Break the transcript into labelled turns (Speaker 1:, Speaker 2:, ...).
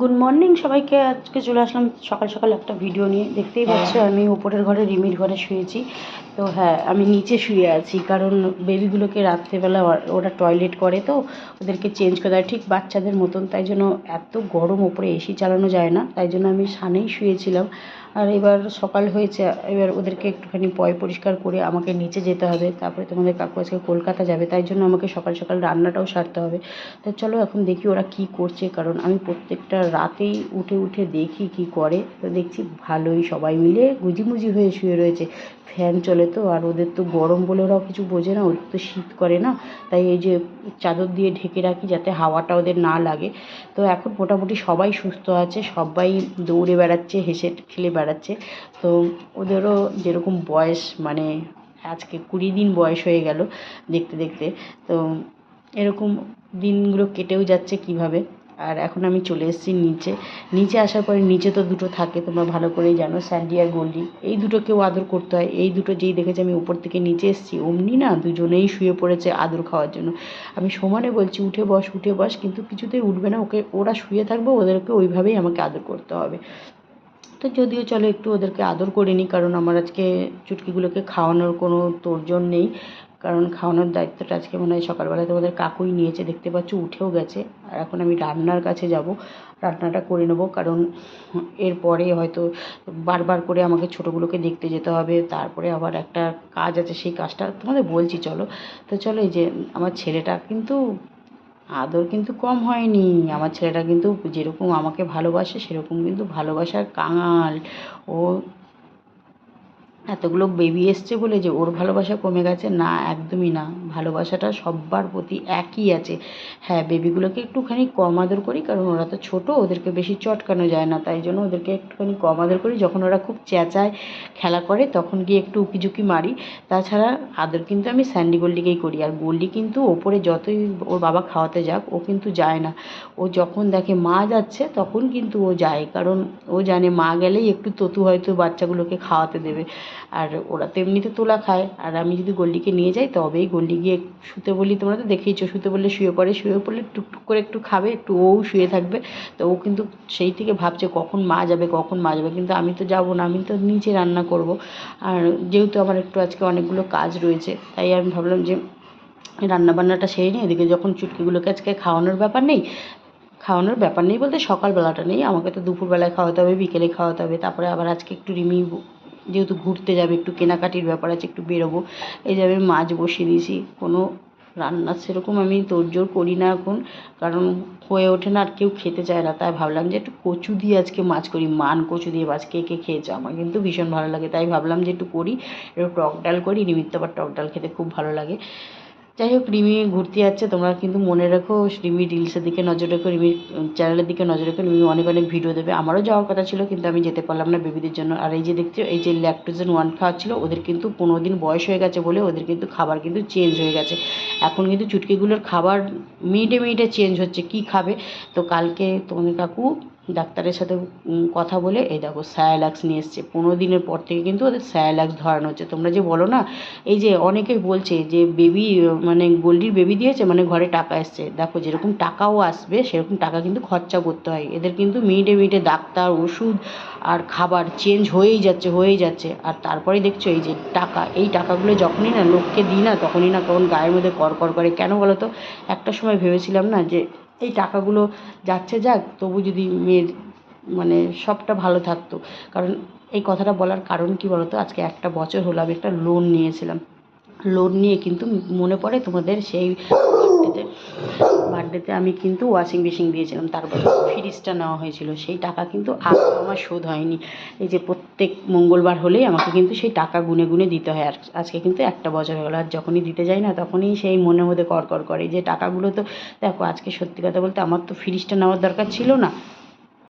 Speaker 1: Good morning সবাইকে। আজকে চলে আসলাম সকাল সকাল একটা ভিডিও নিয়ে। দেখতেই পাচ্ছ আমি উপরের ঘরে রিমির ঘরে শুয়েছি। তো হ্যাঁ আমি নিচে শুয়ে আছি কারণ বেবিগুলোকে রাত্রেবেলা ওরা- ওরা টয়লেট করে তো ওদেরকে চেঞ্জ করে দেয়। ঠিক বাচ্চাদের মতন তাই জন্য এত গরম ওপরে এসি চালানো যায় না তাই জন্য আমি সানেই শুয়েছিলাম। আর এবার সকাল হয়েছে এবার ওদেরকে একটুখানি পয় পরিষ্কার করে আমাকে নিচে যেতে হবে। তারপরে তোমাদের কাকু আজকে কলকাতা যাবে তাই জন্য আমাকে সকাল সকাল রান্নাটাও সারতে হবে। তো চলো এখন দেখি ওরা কী করছে কারণ আমি প্রত্যেকটা রাতেই উঠে উঠে দেখি কী করে। তো দেখছি ভালোই সবাই মিলে গুজিমুজি হয়ে শুয়ে রয়েছে। ফ্যান চলে তো, আর ওদের তো গরম বলে ওরাও কিছু বোঝে না ওদের তো শীত করে না। তাই এই যে চাদর দিয়ে ঢেকে রাখি যাতে হাওয়াটা ওদের না লাগে। তো এখন মোটামুটি সবাই সুস্থ আছে, সবাই দৌড়ে বেড়াচ্ছে, হেসে খেলে বেড়াচ্ছে। তো ওদেরও যেরকম বয়স মানে আজকে কুড়ি দিন বয়স হয়ে গেল দেখতে দেখতে। তো এরকম দিনগুলো কেটেও যাচ্ছে কীভাবে? আর এখন আমি চলে এসেছি নিচে। নিচে আসার পরে নিচে তো দুটো থাকে, তোমরা ভালো করেই জানো স্যান্ডি আর গোল্ডি এই দুটোকেও আদর করতে হয়। এই দুটো যেই দেখেছে আমি উপর থেকে নিচে এসেছি, অমনি না দুজনেই শুয়ে পড়েছে আদর খাওয়ার জন্য। আমি সমানে বলছি, উঠে বস উঠে বস। কিন্তু কিছুতেই উঠবে না। ওকে, ওরা শুয়ে থাকবে, ওদেরকে ওইভাবেই আমাকে আদর করতে হবে। তো যদিও চলো একটু ওদেরকে আদর করে নিই, কারণ আমার আজকে চুটকিগুলোকে খাওয়ানোর কোনো তোড়জোড় নেই। কারণ খাওয়ানোর দায়িত্বটা আজকে মনে হয় সকালবেলায় তোমাদের কাকুই নিয়েছে, দেখতে পাচ্ছ উঠেও গেছে। আর এখন আমি রান্নার কাছে যাব, রান্নাটা করে নেব, কারণ এরপরে হয়তো বারবার করে আমাকে ছোটোগুলোকে দেখতে যেতে হবে, তারপরে আবার একটা কাজ আছে সেই কাজটা তোমাদের বলছি, চলো। তো চলো এই যে আমার ছেলেটা কিন্তু, আদর কিন্তু কম হয়নি, আমার ছেলেটা কিন্তু যেরকম আমাকে ভালোবাসে সেরকম কিন্তু ভালোবাসার কাঙাল। ও এতগুলো বেবি এসছে বলে যে ওর ভালোবাসা কমে গেছে? না একদমই না। ভালোবাসাটা সব্বার প্রতি একই আছে। হ্যাঁ বেবিগুলোকে একটুখানি কম আদর করি, কারণ ওরা তো ছোটো, ওদেরকে বেশি চটকানো যায় না, তাই জন্য ওদেরকে একটুখানি কম আদর করি। যখন ওরা খুব চেঁচায়, খেলা করে, তখন গিয়ে একটু উকিঝুঁকি মারি। তাছাড়া আদর কিন্তু আমি স্যান্ডি গোল্ডিকেই করি, আর গোল্ডি কিন্তু ওপরে যতই ওর বাবা খাওয়াতে যাক, ও কিন্তু যায় না। ও যখন দেখে মা যাচ্ছে, তখন কিন্তু ও যায়, কারণ ও জানে মা গেলেই একটু ততু হয়তো বাচ্চাগুলোকে খাওয়াতে দেবে। আর ওরা তো এমনিতে তোলা খায়, আর আমি যদি গোল্ডিকে নিয়ে যাই, তবেই গোল্ডি গিয়ে শুতে বলি, তোমরা তো দেখেইছো, শুতে বললে শুয়ে পড়ে, শুয়ে পড়লে টুকটুক করে একটু খাবে, একটু ওও শুয়ে থাকবে। তো ও কিন্তু সেই থেকে ভাবছে কখন মা যাবে, কখন মা যাবে, কিন্তু আমি তো যাব না, আমি তো নিচে রান্না করব। আর যেহেতু আমার একটু আজকে অনেকগুলো কাজ রয়েছে, তাই আমি ভাবলাম যে রান্নাবান্নাটা সেরে নিই, এদিকে যখন চুটকিগুলোকে আজকে খাওয়ানোর ব্যাপার নেই, খাওয়ানোর ব্যাপার নেই বলতে সকালবেলাটা নেই, আমাকে তো দুপুরবেলায় খাওয়াতে হবে, বিকেলে খাওয়াতে হবে, তারপরে আবার আজকে একটু রিমি যেহেতু ঘুরতে যাবে, একটু কেনাকাটির ব্যাপার আছে, একটু বেরোবো। এই যে আমি মাছ বসিয়ে দিয়েছি, কোনো রান্না সেরকম আমি তোড়জোড় করি না এখন, কারণ হয়ে ওঠে না আর কেউ খেতে চায় না। তাই ভাবলাম যে একটু কচু দিয়ে আজকে মাছ করি, মান কচু দিয়ে মাছ, কে কে খেয়েছে? আমার কিন্তু ভীষণ ভালো লাগে, তাই ভাবলাম যে একটু করি একটু টক ডাল করি, নিমিত্ত আবার টক ডাল খেতে খুব ভালো লাগে। যাই হোক, রিমি ঘুরতে যাচ্ছে। তোমরা কিন্তু মনে রেখো, রিমি রিলসের দিকে নজর রেখো রিমির চ্যানেলের দিকে নজর রেখো। রিমি অনেক অনেক ভিডিও দেবে। আমারও যাওয়ার কথা ছিল, কিন্তু আমি যেতে পারলাম না বেবিদের জন্য। আর এই যে দেখছ এই যে ল্যাকটোজেন ওয়ান খাওয়াচ্ছিল ওদের কিন্তু পনেরো দিন বয়স হয়ে গেছে বলে ওদের কিন্তু খাবার কিন্তু চেঞ্জ হয়ে গেছে। এখন কিন্তু চুটকিগুলোর খাবার মিনিটে মিনিটে চেঞ্জ হচ্ছে, কি খাবে? তো কালকে তোমাদের কাকু ডাক্তারের সাথে কথা বলে, এই দেখো স্যালাক্স নিয়ে এসছে। পনেরো দিনের পর থেকে কিন্তু ওদের স্যালাক্স ধরানো হচ্ছে। তোমরা যে বলো না, এই যে অনেকে বলছে যে বেবি মানে গোল্ডির বেবি দিয়েছে মানে ঘরে টাকা এসছে। দেখো যেরকম টাকাও আসবে, সেরকম টাকা কিন্তু খরচা করতে হয়। এদের কিন্তু মিনিটে মিনিটে ডাক্তার, ওষুধ আর খাবার চেঞ্জ হয়েই যাচ্ছে হয়েই যাচ্ছে। আর তারপরে দেখছ এই যে টাকা, এই টাকাগুলো যখনই না লোককে দিই না, তখনই না তখন গায়ের মধ্যে কড়কড় করে। কেন বলো তো? একটা সময় ভেবেছিলাম না যে এই টাকাগুলো যাচ্ছে যাক, তবু যদি মেয়ের মানে সবটা ভালো থাকতো। কারণ এই কথাটা বলার কারণ কি বলতো? আজকে একটা বছর হলো আমি একটা লোন নিয়েছিলাম। লোন নিয়ে কিন্তু মনে পড়ে তোমাদের সেই বার্থডেতে আমি কিন্তু ওয়াশিং মেশিন দিয়েছিলাম। তারপরে ফ্রিজটা নেওয়া হয়েছিল। সেই টাকা কিন্তু আজও আমার শোধ হয়নি। এই যে প্রত্যেক মঙ্গলবার হলেই আমাকে কিন্তু সেই টাকা গুনে গুনে দিতে হয়। আর আজকে কিন্তু একটা বছর হয়ে গেলো। আর যখনই দিতে যাই না, তখনই সেই মনের মধ্যে কর, করে যে টাকাগুলো তো, দেখো, আজকে সত্যি কথা বলতে আমার তো ফ্রিজটা নেওয়ার দরকার ছিল না।